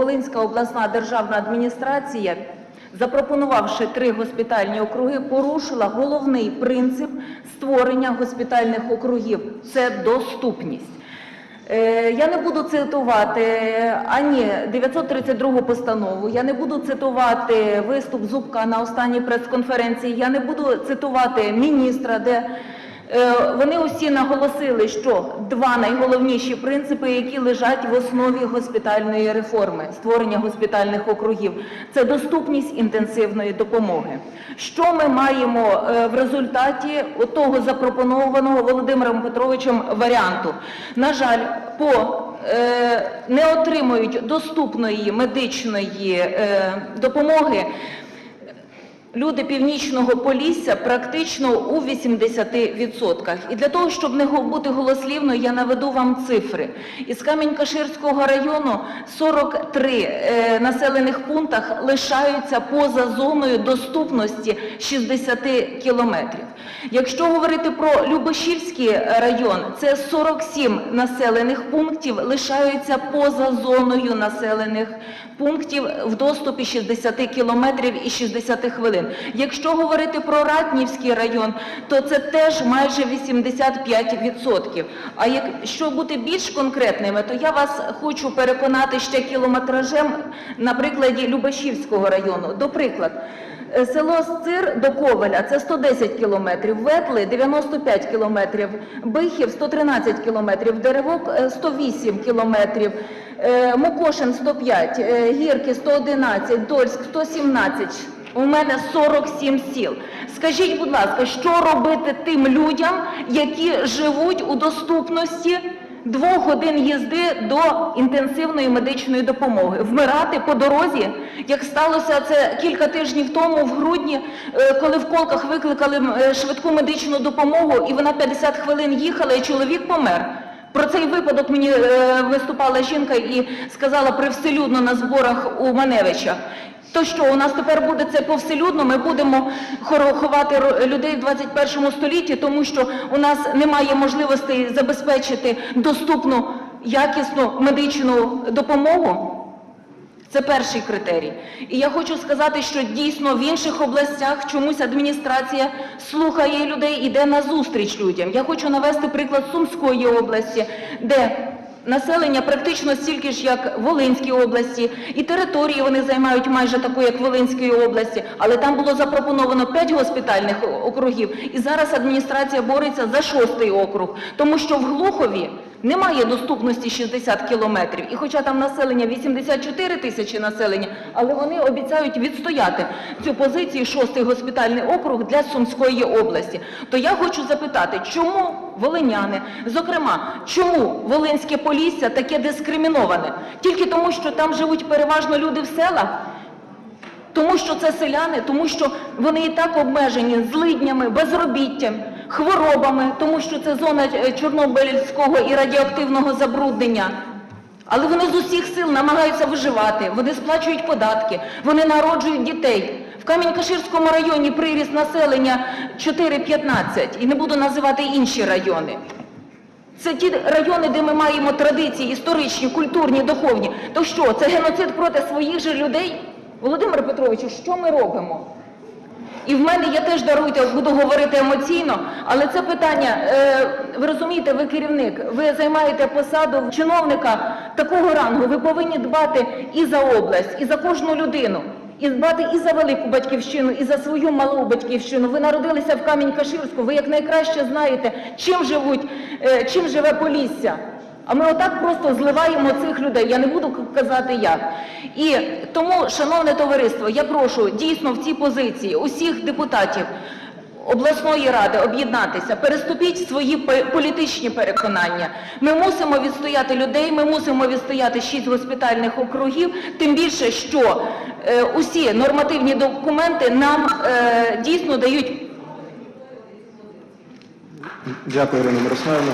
Волинська обласна державна адміністрація, запропонувавши три госпітальні округи, порушила головний принцип створення госпітальних округів. Це доступність. Е, Я не буду цитувати ані 932 постанову, я не буду цитувати виступ Зубка на останній прес-конференції, я не буду цитувати міністра, де вони усі наголосили, що два найголовніші принципи, які лежать в основі госпітальної реформи, створення госпітальних округів, це доступність інтенсивної допомоги. Що ми маємо е, в результаті того запропонованого Володимиром Петровичем варіанту? На жаль, по е, не отримують доступної медичної е, допомоги люди північного Полісся практично у 80%. І для того, щоб не бути голослівною, я наведу вам цифри. Із Камінь-Каширського району 43 е, населених пунктах лишаються поза зоною доступності 60 кілометрів. Якщо говорити про Любешівський район, це 47 населених пунктів лишаються поза зоною населених пунктів в доступі 60 кілометрів і 60 хвилин. Якщо говорити про Ратнівський район, то це теж майже 85%. А якщо бути більш конкретними, то я вас хочу переконати ще кілометражем на прикладі Любашівського району. До прикладу, Е, Село Сцир до Ковеля це 110 кілометрів, Ветли 95 кілометрів, Бихів 113 кілометрів, Деревок е, 108 кілометрів, е, Мукошин 105, е, Гірки 111, Дольськ 117. У мене 47 сіл. Скажіть, будь ласка, що робити тим людям, які живуть у доступності двох годин їзди до інтенсивної медичної допомоги. Вмирати по дорозі, як сталося це кілька тижнів тому, в грудні, е, коли в колках викликали е, швидку медичну допомогу, і вона 50 хвилин їхала, і чоловік помер. Про цей випадок мені е, виступала жінка і сказала привселюдно на зборах у Маневича. То що, у нас тепер буде це повселюдно, ми будемо ховати людей в 21 столітті, тому що у нас немає можливостей забезпечити доступну, якісну медичну допомогу? Це перший критерій. І я хочу сказати, що дійсно в інших областях чомусь адміністрація слухає людей, іде на зустріч людям. Я хочу навести приклад Сумської області, де населення практично стільки ж, як в Волинській області, і території вони займають майже таку, як в Волинській області, але там було запропоновано 5 госпітальних округів, і зараз адміністрація бореться за шостий округ, тому що в Глухові немає доступності 60 кілометрів. І хоча там населення 84 тисячі населення, але вони обіцяють відстояти цю позицію шостий госпітальний округ для Сумської області. То я хочу запитати, чому волиняни, зокрема, чому Волинське Полісся таке дискриміноване? Тільки тому, що там живуть переважно люди в селах? Тому що це селяни, тому що вони і так обмежені злиднями, безробіттям, хворобами, тому що це зона е, Чорнобильського і радіоактивного забруднення. Але вони з усіх сил намагаються виживати, вони сплачують податки, вони народжують дітей. В Камінь-Каширському районі приріст населення 4-15, і не буду називати інші райони. Це ті райони, де ми маємо традиції історичні, культурні, духовні. То що, це геноцид проти своїх же людей? Володимир Петровичу, що ми робимо? І в мене я теж даруйте, буду говорити емоційно, але це питання, е, ви розумієте, ви керівник, ви займаєте посаду чиновника такого рангу, ви повинні дбати і за область, і за кожну людину, і дбати і за велику батьківщину, і за свою малу батьківщину. Ви народилися в Камінь-Каширську, ви якнайкраще знаєте, чим живуть, е, чим живе Полісся. А ми отак просто зливаємо цих людей. Я не буду казати як. І тому, шановне товариство, я прошу дійсно в цій позиції усіх депутатів обласної ради об'єднатися, переступіть свої політичні переконання. Ми мусимо відстояти людей, ми мусимо відстояти шість госпітальних округів, тим більше, що е, усі нормативні документи нам е, дійсно дають Дякую, Ірина Мирославівна.